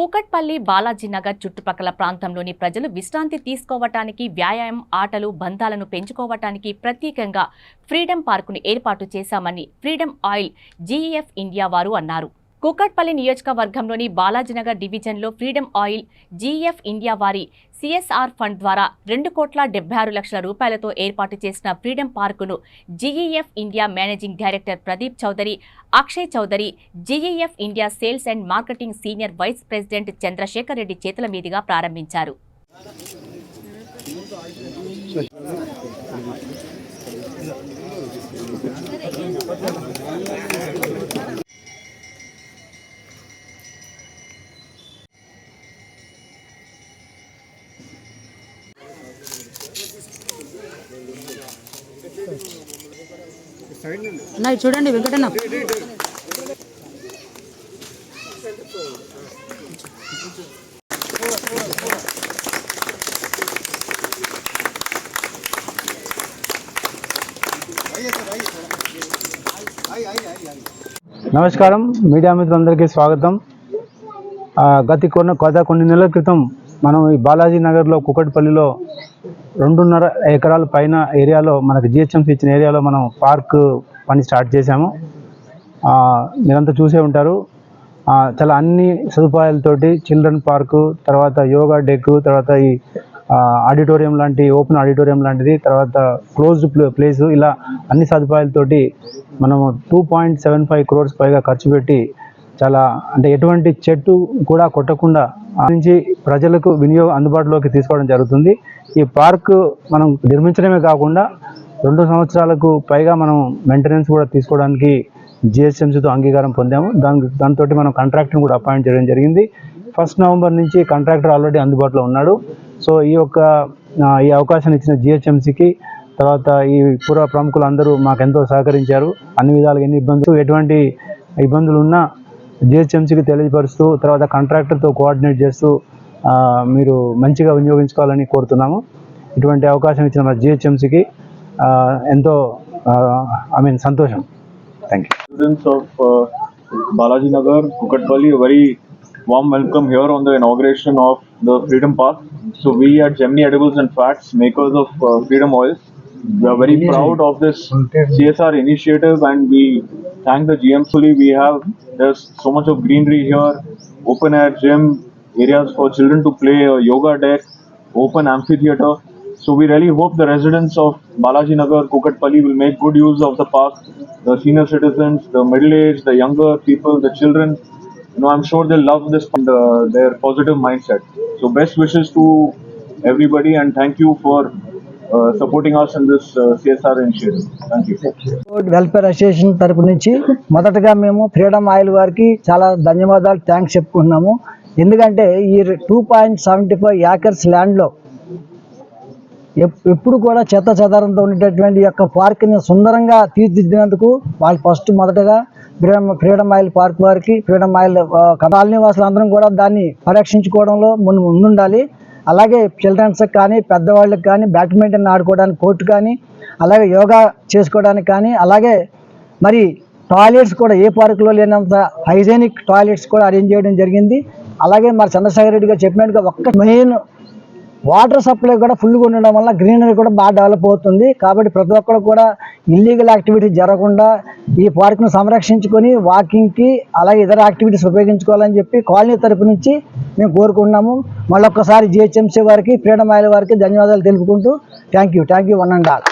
కూకట్పల్లి బాలాజీనగర్ చుట్టుపక్కల ప్రాంతంలోని ప్రజలు విశ్రాంతి తీసుకోవటానికి వ్యాయామం ఆటలు బంధాలను పెంచుకోవటానికి ప్రత్యేకంగా ఫ్రీడమ్ పార్కును ఏర్పాటు చేశామని ఫ్రీడమ్ ఆయిల్ జీఈఎఫ్ ఇండియా వారు అన్నారు. కూకట్పల్లి నియోజకవర్గంలోని బాలాజీనగర్ డివిజన్లో ఫ్రీడమ్ ఆయిల్ జీఎఫ్ ఇండియా వారి సిఎస్ఆర్ ఫండ్ ద్వారా రెండు కోట్ల డెబ్బై ఆరు లక్షల రూపాయలతో ఏర్పాటు చేసిన freedom పార్కును GEF India managing director Pradeep Chowdary Akshay Chowdary GEF India sales and marketing senior vice president Chandrasekhar Reddy చేతుల మీదుగా ప్రారంభించారు. అన్న చూడండి వెంకటన్న. నమస్కారం మీడియా మిత్రులందరికీ స్వాగతం. గతి గత కొన్ని గత కొన్ని నెలల క్రితం మనం ఈ బాలాజీ నగర్లో కుకట్పల్లిలో రెండున్నర ఎకరాల పైన ఏరియాలో మనకు జిహెచ్ఎంసీ ఇచ్చిన ఏరియాలో మనం పార్క్ పని స్టార్ట్ చేశాము. మీరంతా చూసే ఉంటారు. చాలా అన్ని సదుపాయాలతోటి చిల్డ్రన్ పార్కు తర్వాత యోగా డెక్ తర్వాత ఈ ఆడిటోరియం లాంటి ఓపెన్ ఆడిటోరియం లాంటిది తర్వాత క్లోజ్డ్ ప్లే ప్లేస్ ఇలా అన్ని సదుపాయాలతోటి మనము two point seven five crores పైగా ఖర్చు పెట్టి చాలా అంటే ఎటువంటి చెట్టు కూడా కొట్టకుండా నుంచి ప్రజలకు వినియోగం అందుబాటులోకి తీసుకోవడం జరుగుతుంది. ఈ పార్క్ మనం నిర్మించడమే కాకుండా రెండు సంవత్సరాలకు పైగా మనం మెయింటెనెన్స్ కూడా తీసుకోవడానికి జిహెచ్ఎంసీతో అంగీకారం పొందాము. దాని దాంతో మనం కాంట్రాక్టర్ని కూడా అపాయింట్ చేయడం జరిగింది. ఫస్ట్ నవంబర్ నుంచి కాంట్రాక్టర్ ఆల్రెడీ అందుబాటులో ఉన్నాడు. సో ఈ యొక్క ఈ అవకాశాన్ని ఇచ్చిన జిహెచ్ఎంసీకి తర్వాత ఈ పూర్వ ప్రముఖులు అందరూ మాకు ఎంతో సహకరించారు. అన్ని విధాలుగా ఎన్ని ఇబ్బందులు ఎటువంటి ఇబ్బందులు ఉన్నా జిహెచ్ఎంసీకి తెలియపరుస్తూ తర్వాత కాంట్రాక్టర్తో కోఆర్డినేట్ చేస్తూ మీరు మంచిగా వినియోగించుకోవాలని కోరుతున్నాము. ఇటువంటి అవకాశం ఇచ్చిన మన జిహెచ్ఎంసీకి ఎంతో ఐ మీన్ సంతోషం. Thank yous of Balaji Nagar very warm welcome here on the inauguration of the Freedom park so we are Gemini edibles and fats makers of Freedom oils we are very proud of this CSR initiative and we thank the GM fully. We have there's so much of greenery here, open air gym, areas for children to play, a yoga deck, open amphitheater. So we really hope the residents of Balaji Nagar, Kukatpalli will make good use of the park. The senior citizens, the middle-aged, the younger people, the children. You know, I'm sure they'll love this and uh, their positive mindset. So best wishes to everybody and thank you for supporting supporting in this CSR initiative CSR initiative. Welfare association తరపు నుంచి మొదటగా మేము freedom oil వారికి చాలా ధన్యవాదాలు thanks చెప్పుకుంటున్నాము. ఎందుకంటే ఈ two point seventy five acres ల్యాండ్లో ఎప్- ఎప్పుడు కూడా చెత్త చెదారంతో ఉండేటటువంటి యొక్క పార్క్ని సుందరంగా తీర్చిదిద్దినందుకు వాళ్ళు ఫస్ట్ మొదటగా ఫ్రీడమ్ ఫ్రీడమ్ ఆయిల్ పార్క్ వారికి ఫ్రీడమ్ ఆయిల్ uh, కాలనీ వాసులు అందరం కూడా దాన్ని పరీక్షించుకోవడంలో ముందు ముందుండాలి. అలాగే చిల్డ్రన్స్కి కానీ పెద్దవాళ్ళకి కానీ బ్యాడ్మింటన్ ఆడుకోవడానికి కోర్టు కానీ అలాగే యోగా చేసుకోవడానికి కానీ అలాగే మరి టాయిలెట్స్ కూడా ఏ పార్కులో లేనంత హైజీనిక్ టాయిలెట్స్ కూడా అరేంజ్ చేయడం జరిగింది. అలాగే మరి చంద్రశేఖర్ రెడ్డి గారు చెప్పినట్టుగా ఒక్క మెయిన్ వాటర్ సప్లై కూడా ఫుల్గా ఉండడం వల్ల గ్రీనరీ కూడా బాగా డెవలప్ అవుతుంది. కాబట్టి ప్రతి ఒక్కరు కూడా ఇల్లీగల్ యాక్టివిటీ జరగకుండా ఈ పార్క్ను సంరక్షించుకొని వాకింగ్కి అలాగే ఇతర యాక్టివిటీస్ ఉపయోగించుకోవాలని చెప్పి కాలనీ తరపు నుంచి మేము కోరుకుంటున్నాము. మళ్ళొక్కసారి జిహెచ్ఎంసీ వారికి ఫ్రీడమ్ ఆయిల్ వారికి ధన్యవాదాలు తెలుపుకుంటూ thank you thank you one and all.